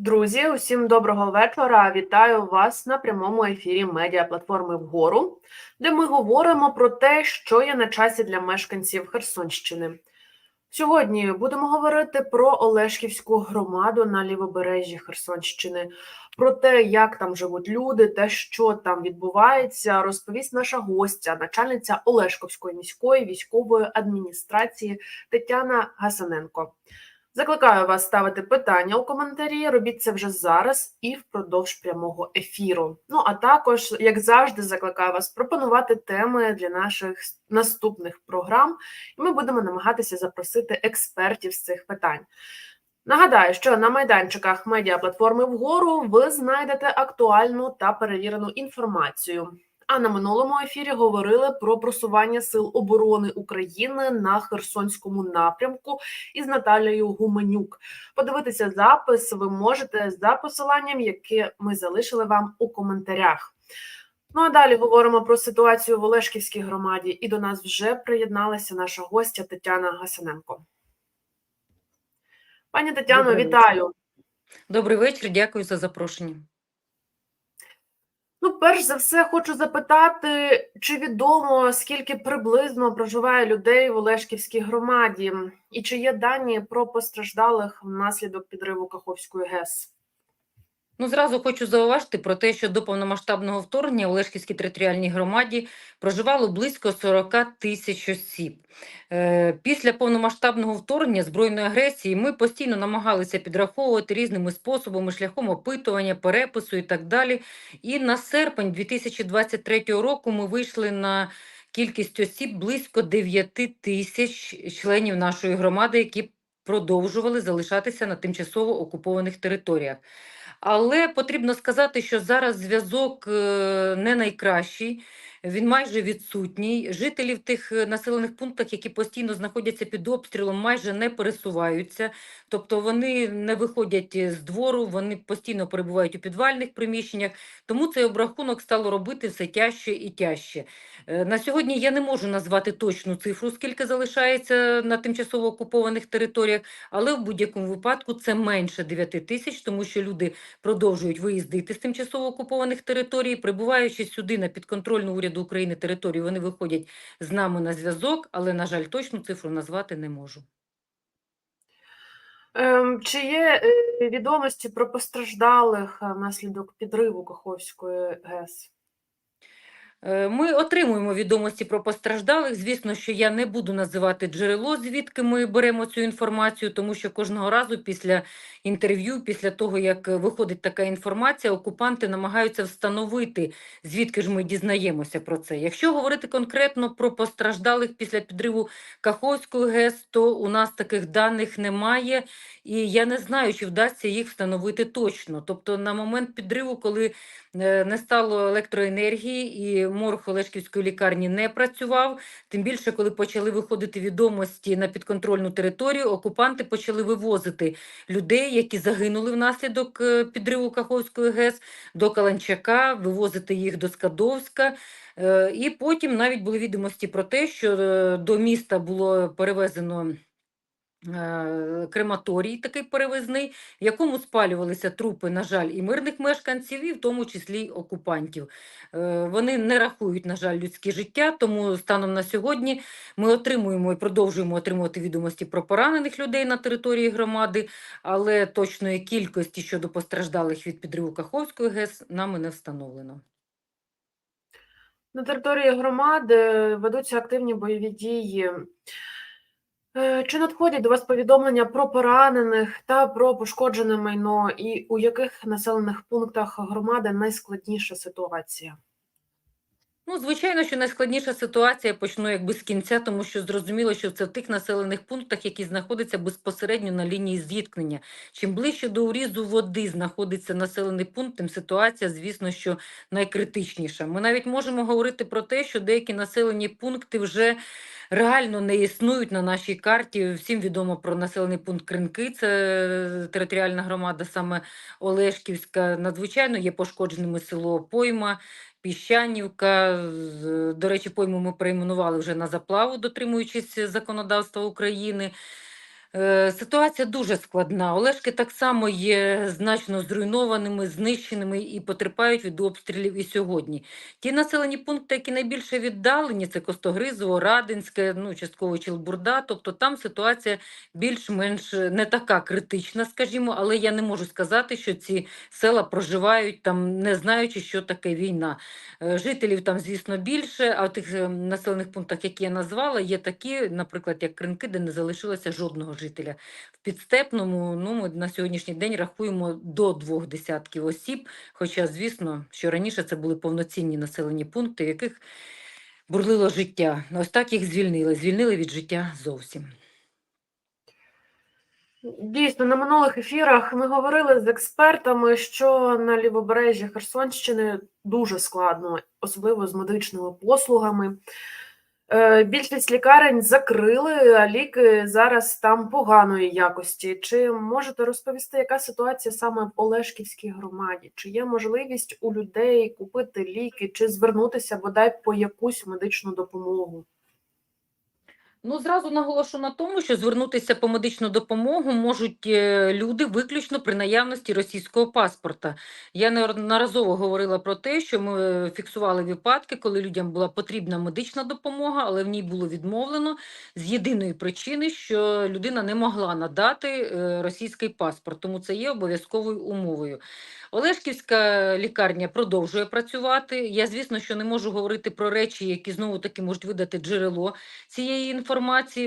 Друзі, усім доброго вечора. Вітаю вас на прямому ефірі медіаплатформи вгору, де ми говоримо про те, що є на часі для мешканців Херсонщини. Сьогодні будемо говорити про Олешківську громаду на лівобережжі Херсонщини, про те, як там живуть люди, те, що там відбувається, розповість наша гостя, начальниця Олешковської міської військової адміністрації Тетяна Гасаненко. Закликаю вас ставити питання у коментарі. Робіть це вже зараз і впродовж прямого ефіру. Ну а також, як завжди, закликаю вас пропонувати теми для наших наступних програм, і ми будемо намагатися запросити експертів з цих питань. Нагадаю, що на майданчиках медіаплатформи вгору ви знайдете актуальну та перевірену інформацію. А на минулому ефірі говорили про просування сил оборони України на Херсонському напрямку із Наталією Гуменюк. Подивитися запис ви можете за посиланням, яке ми залишили вам у коментарях. Ну а далі говоримо про ситуацію в Олешківській громаді, і до нас вже приєдналася наша гостя Тетяна Гасаненко. Пані Тетяно, Добрий вітаю. Добрий вечір, дякую за запрошення. Ну, перш за все, хочу запитати, чи відомо скільки приблизно проживає людей в Олешківській громаді, і чи є дані про постраждалих внаслідок підриву Каховської ГЕС? Ну, зразу хочу зауважити про те, що до повномасштабного вторгнення в Олешківській територіальній громаді проживало близько 40 тисяч осіб. Е, Після повномасштабного вторгнення збройної агресії ми постійно намагалися підраховувати різними способами, шляхом опитування, перепису і так далі. І на серпень 2023 року ми вийшли на кількість осіб близько 9 тисяч членів нашої громади, які продовжували залишатися на тимчасово окупованих територіях. Але потрібно сказати, що зараз зв'язок е, не найкращий, він майже відсутній. Жителі в тих е, населених пунктах, які постійно знаходяться під обстрілом, майже не пересуваються. Тобто вони не виходять е, з двору, вони постійно перебувають у підвальних приміщеннях. Тому цей обрахунок стало робити все тяжче і тяжче. Е, На сьогодні я не можу назвати точну цифру, скільки залишається на тимчасово окупованих територіях, але в будь-якому випадку це менше 9 тисяч, тому що люди продовжують виїздити з тимчасово окупованих територій, прибуваючи сюди на підконтрольну уряду України територію, вони виходять з нами на зв'язок, але, на жаль, точну цифру назвати не можу. Ем, чи є е, відомості про постраждалих е, внаслідок підриву Каховської ГЕС? Е, Ми отримуємо відомості про постраждалих. Звісно, що я не буду називати джерело, звідки ми беремо цю інформацію, тому що кожного разу після інтерв'ю, після того як виходить така інформація, окупанти намагаються встановити, звідки ж ми дізнаємося про це. Якщо говорити конкретно про постраждалих після підриву Каховської ГЕС, то у нас таких даних немає, і я не знаю, чи вдасться їх встановити точно. Тобто, на момент підриву, коли е, не стало електроенергії і морг Олешківської лікарні не працював. Тим більше, коли почали виходити відомості на підконтрольну територію, окупанти почали вивозити людей, які загинули внаслідок е, підриву Каховської ГЕС до Каланчака, вивозити їх до Скадовська. Е, І потім навіть були відомості про те, що е, до міста було перевезено. Е, Крематорій такий перевезний, в якому спалювалися трупи, на жаль, і мирних мешканців, і в тому числі й окупантів. Е, Вони не рахують, на жаль, людське життя, тому станом на сьогодні ми отримуємо і продовжуємо отримувати відомості про поранених людей на території громади, але точної кількості щодо постраждалих від підриву Каховської ГЕС нами не встановлено. На території громади ведуться активні бойові дії. Е, Чи надходять до вас повідомлення про поранених та про пошкоджене майно, і у яких населених пунктах громади найскладніша ситуація? Ну, звичайно, що найскладніша ситуація почну якби з кінця, тому що зрозуміло, що це в тих населених пунктах, які знаходяться безпосередньо на лінії зіткнення. Чим ближче до урізу води знаходиться населений пункт, тим ситуація, звісно, що найкритичніша. Ми навіть можемо говорити про те, що деякі населені пункти вже реально не існують на нашій карті. Всім відомо про населений пункт Кринки, це територіальна громада, саме Олешківська. Надзвичайно є пошкодженими село Пойма. Піщанівка. До речі, пойму ми перейменували вже на заплаву, дотримуючись законодавства України. Е, Ситуація дуже складна. Олешки так само є значно зруйнованими, знищеними і потерпають від обстрілів і сьогодні. Ті населені пункти, які найбільше віддалені, це Костогризово, Радинське, ну, частково Челбурда. Тобто там ситуація більш-менш е, не така критична, скажімо, але я не можу сказати, що ці села проживають там, не знаючи, що таке війна. Е, Жителів там, звісно, більше, а в тих е, населених пунктах, які я назвала, є такі, наприклад, як Кринки, де не залишилося жодного жителя. В підстепному ну, ми на сьогоднішній день рахуємо до двох десятків осіб. Хоча, звісно, що раніше це були повноцінні населені пункти, яких бурлило життя. Ось так їх звільнили. Звільнили від життя зовсім. Дійсно, на минулих ефірах ми говорили з експертами, що на лівобережжі Херсонщини дуже складно, особливо з медичними послугами. Е, Більшість лікарень закрили, а ліки зараз там поганої якості. Чи можете розповісти, яка ситуація саме в Олешківській громаді? Чи є можливість у людей купити ліки, чи звернутися бодай по якусь медичну допомогу? Ну, зразу наголошу на тому, що звернутися по медичну допомогу можуть е, люди виключно при наявності російського паспорта. Я неодноразово говорила про те, що ми е, фіксували випадки, коли людям була потрібна медична допомога, але в ній було відмовлено з єдиної причини, що людина не могла надати е, російський паспорт, тому це є обов'язковою умовою. Олешківська лікарня продовжує працювати. Я, звісно, що не можу говорити про речі, які знову таки можуть видати джерело цієї інформації.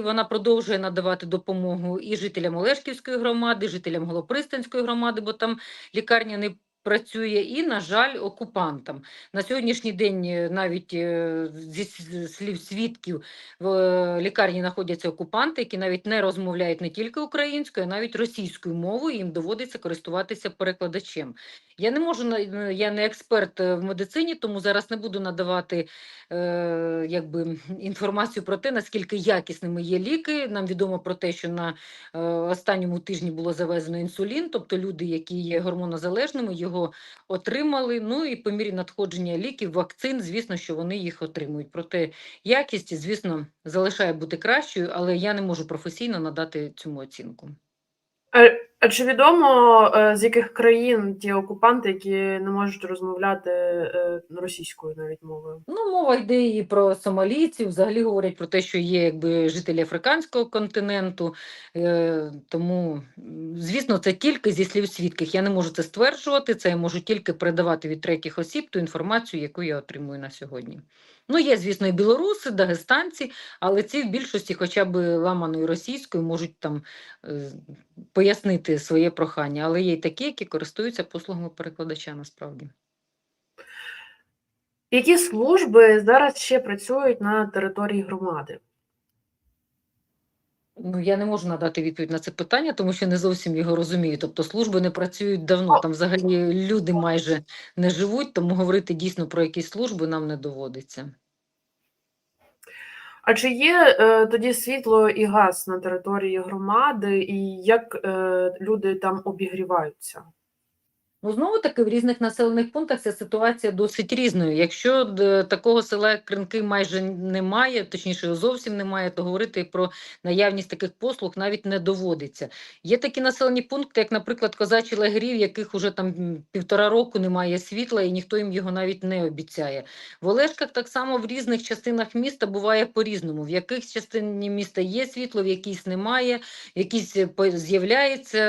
Вона продовжує надавати допомогу і жителям Олешківської громади, жителям Голопристанської громади, бо там лікарня не працює, і, на жаль, окупантам. На сьогоднішній день е, навіть е, зі слів свідків в е, лікарні знаходяться окупанти, які навіть не розмовляють не тільки українською, а навіть російською мовою. Їм доводиться користуватися перекладачем. Я не можу е, я не експерт е, в медицині, тому зараз не буду надавати е, якби інформацію про те, наскільки якісними є ліки. Нам відомо про те, що на е, останньому тижні було завезено інсулін, тобто люди, які є гормонозалежними, його отримали. Ну і по мірі надходження ліків, вакцин, звісно, що вони їх отримують. Проте якість, звісно, залишає бути кращою, але я не можу професійно надати цьому оцінку. А, а чи відомо, е, з яких країн ті окупанти, які не можуть розмовляти е, російською навіть мовою? Ну, мова йде і про сомалійців. Взагалі говорять про те, що є якби жителі африканського континенту. Е, тому, звісно, це тільки зі слів свідків. Я не можу це стверджувати. Це я можу тільки передавати від третіх осіб ту інформацію, яку я отримую на сьогодні. Ну, є, звісно, і білоруси, дагестанці, але ці в більшості, хоча б ламаною російською, можуть там е, пояснити своє прохання. Але є й такі, які користуються послугами перекладача насправді. Які служби зараз ще працюють на території громади? Ну, я не можу надати відповідь на це питання, тому що не зовсім його розумію. Тобто служби не працюють давно, там взагалі люди майже не живуть, тому говорити дійсно про якісь служби нам не доводиться. А чи є е, тоді світло і газ на території громади, і як е, люди там обігріваються? Ну, знову таки, в різних населених пунктах ця ситуація досить різною. Якщо д- такого села, як Кринки, майже немає, точніше, зовсім немає, то говорити про наявність таких послуг навіть не доводиться. Є такі населені пункти, як, наприклад, Козачі лагері, в яких уже там півтора року немає світла, і ніхто їм його навіть не обіцяє. В Олешках так само в різних частинах міста буває по-різному. В якихось частині міста є світло, в якійсь немає, в якійсь е, по- з'являється,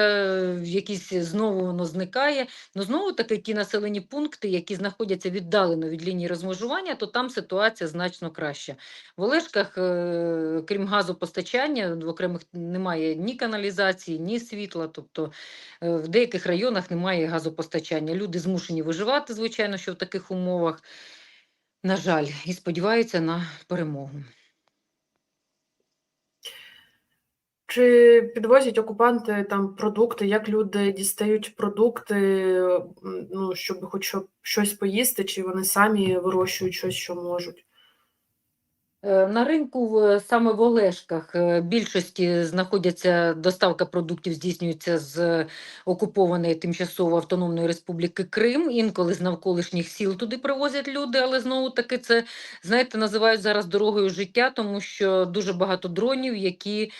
в якійсь знову воно зникає. Ну, знову таки, ті населені пункти, які знаходяться віддалено від лінії розмежування, то там ситуація значно краща. В Олешках, е, крім газопостачання, в окремих немає ні каналізації, ні світла. Тобто е, в деяких районах немає газопостачання. Люди змушені виживати, звичайно, що в таких умовах. На жаль, і сподіваються на перемогу. Чи підвозять окупанти там продукти? Як люди дістають продукти, ну, щоб хоч щось поїсти, чи вони самі вирощують щось, що можуть? Е, На ринку саме в Олешках е, більшості знаходяться доставка продуктів здійснюється з окупованої тимчасово автономної республіки Крим. Інколи з навколишніх сіл туди привозять люди, але знову таки це знаєте називають зараз дорогою життя, тому що дуже багато дронів, які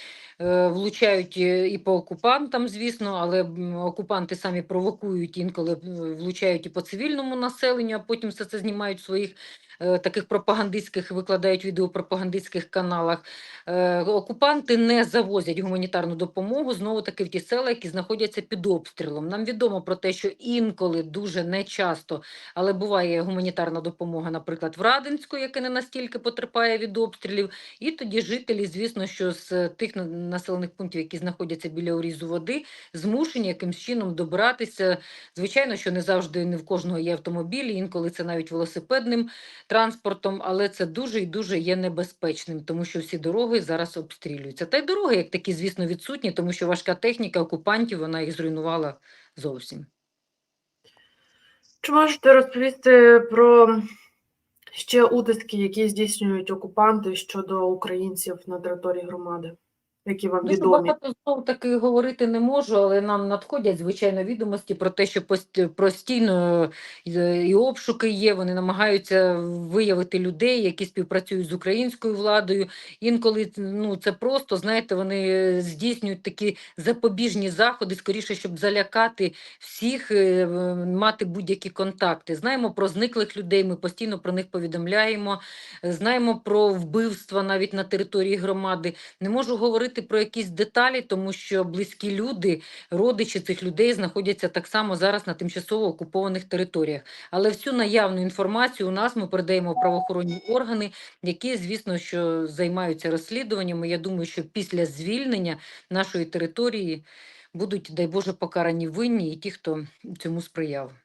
влучають е, і по окупантам, звісно, але окупанти самі провокують інколи е, влучають і по цивільному населенню, а потім все це знімають в своїх е, таких пропагандистських, викладають відео пропагандистських каналах. Е, Окупанти не завозять гуманітарну допомогу знову таки в ті села, які знаходяться під обстрілом. Нам відомо про те, що інколи дуже нечасто, але буває гуманітарна допомога, наприклад, в Радинську, яке не настільки потерпає від обстрілів. І тоді жителі, звісно, що з тих на- населених пунктів, які знаходяться біля урізу води, змушені якимсь чином добиратися. Звичайно, що не завжди не в кожного є автомобіль, інколи це навіть велосипедним транспортом, але це дуже і дуже є небезпечним, тому що всі дороги зараз обстрілюються. Та й дороги, як такі, звісно, відсутні, тому що важка техніка окупантів вона їх зруйнувала зовсім. Чи можете розповісти про ще утиски, які здійснюють окупанти щодо українців на території громади, які вам Дуже відомі? багато знов таки говорити не можу, але нам надходять звичайно відомості про те, що постійно е, і обшуки є. Вони намагаються виявити людей, які співпрацюють з українською владою. Інколи ну це просто знаєте, вони здійснюють такі запобіжні заходи, скоріше, щоб залякати всіх, е, мати будь-які контакти. Знаємо про зниклих людей. Ми постійно про них повідомляємо. Знаємо про вбивства навіть на території громади. Не можу говорити про якісь деталі, тому що близькі люди, родичі цих людей знаходяться так само зараз на тимчасово окупованих територіях. Але всю наявну інформацію у нас ми передаємо в правоохоронні органи, які, звісно, що займаються розслідуваннями. Я думаю, що після звільнення нашої території будуть, дай Боже, покарані винні і ті, хто цьому сприяв.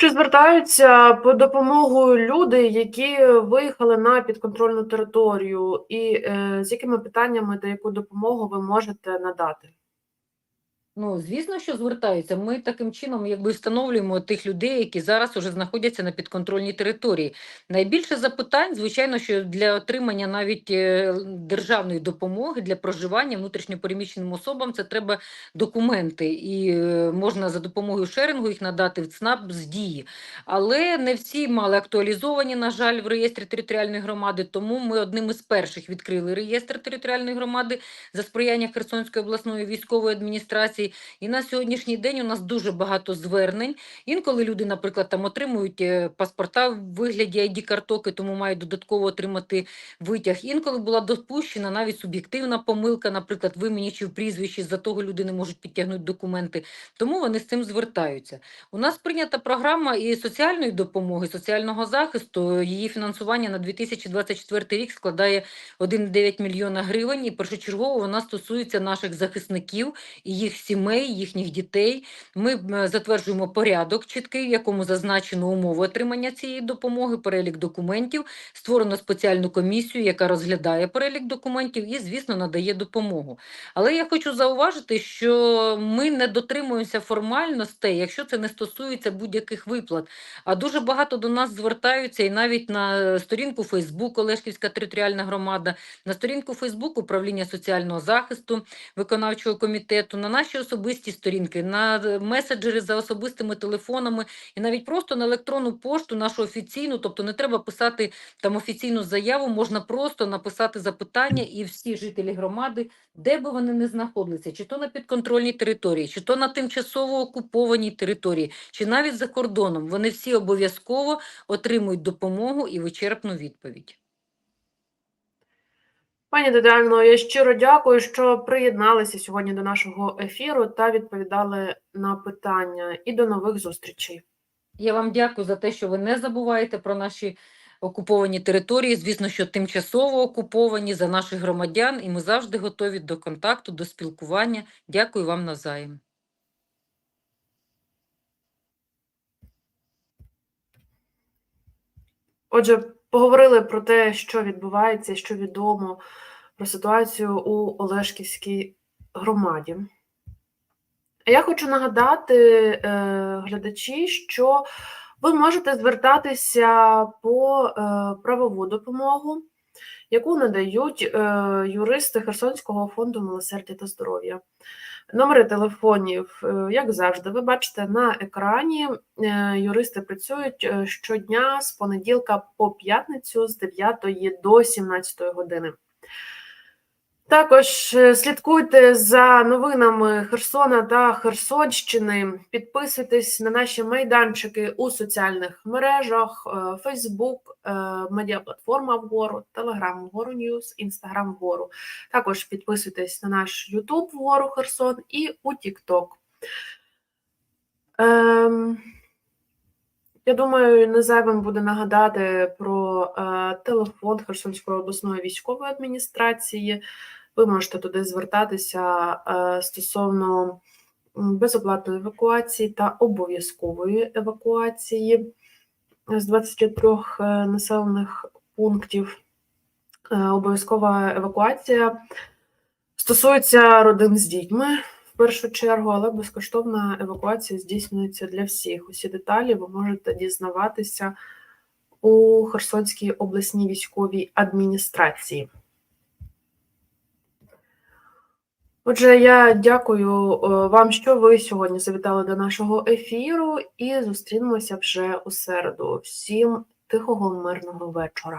Чи звертаються по допомогу люди, які виїхали на підконтрольну територію, і е, з якими питаннями та яку допомогу ви можете надати? Ну, звісно, що звертаються. Ми таким чином якби встановлюємо тих людей, які зараз уже знаходяться на підконтрольній території. Найбільше запитань, звичайно, що для отримання навіть е, державної допомоги для проживання внутрішньопереміщеним особам це треба документи, і е, можна за допомогою шерингу їх надати в ЦНАП з дії. Але не всі мали актуалізовані, на жаль, в реєстрі територіальної громади. Тому ми одним із перших відкрили реєстр територіальної громади за сприяння Херсонської обласної військової адміністрації. І на сьогоднішній день у нас дуже багато звернень. Інколи люди, наприклад, там отримують е, паспорта в вигляді ID-карток, і тому мають додатково отримати витяг. Інколи була допущена навіть суб'єктивна помилка, наприклад, в імені з-за того люди не можуть підтягнути документи. Тому вони з цим звертаються. У нас прийнята програма і соціальної допомоги, соціального захисту. Її фінансування на 2024 рік складає 1,9 мільйона гривень. І першочергово вона стосується наших захисників і їх сімей, їхніх дітей. Ми затверджуємо порядок чіткий, в якому зазначено умови отримання цієї допомоги, перелік документів. Створено спеціальну комісію, яка розглядає перелік документів і, звісно, надає допомогу. Але я хочу зауважити, що ми не дотримуємося формальностей, якщо це не стосується будь-яких виплат. А дуже багато до нас звертаються і навіть на сторінку Фейсбук Олешківська територіальна громада, на сторінку Фейсбук управління соціального захисту виконавчого комітету, на наші особисті сторінки, на меседжери за особистими телефонами і навіть просто на електронну пошту нашу офіційну, тобто не треба писати там офіційну заяву, можна просто написати запитання, і всі жителі громади, де би вони не знаходилися, чи то на підконтрольній території, чи то на тимчасово окупованій території, чи навіть за кордоном, вони всі обов'язково отримують допомогу і вичерпну відповідь. Пані Тетяно, я щиро дякую, що приєдналися сьогодні до нашого ефіру та відповідали на питання. І до нових зустрічей. Я вам дякую за те, що ви не забуваєте про наші окуповані території. Звісно, що тимчасово окуповані за наших громадян, і ми завжди готові до контакту, до спілкування. Дякую вам навзаєм. Отже, поговорили про те, що відбувається, що відомо про ситуацію у Олешківській громаді. Я хочу нагадати е, глядачі, що ви можете звертатися по е, правову допомогу, яку надають е, юристи Херсонського фонду милосердя та здоров'я. Номери телефонів, е, як завжди, ви бачите на екрані. Е, Юристи працюють е, щодня з понеділка по п'ятницю з 9 до 17 години. Також е, слідкуйте за новинами Херсона та Херсонщини. Підписуйтесь на наші майданчики у соціальних мережах: Facebook, е, медіаплатформа вгору, Telegram вгору News, Instagram вгору. Також підписуйтесь на наш YouTube вгору Херсон і у TikTok. Ем, я думаю, не зайвим буде нагадати про е, телефон Херсонської обласної військової адміністрації. Ви можете туди звертатися е, стосовно безоплатної евакуації та обов'язкової евакуації з 23 е, населених пунктів. Е, Обов'язкова евакуація стосується родин з дітьми в першу чергу, але безкоштовна евакуація здійснюється для всіх. Усі деталі ви можете дізнаватися у Херсонській обласній військовій адміністрації. Отже, я дякую е, вам, що ви сьогодні завітали до нашого ефіру, і зустрінемося вже у середу. Всім тихого мирного вечора.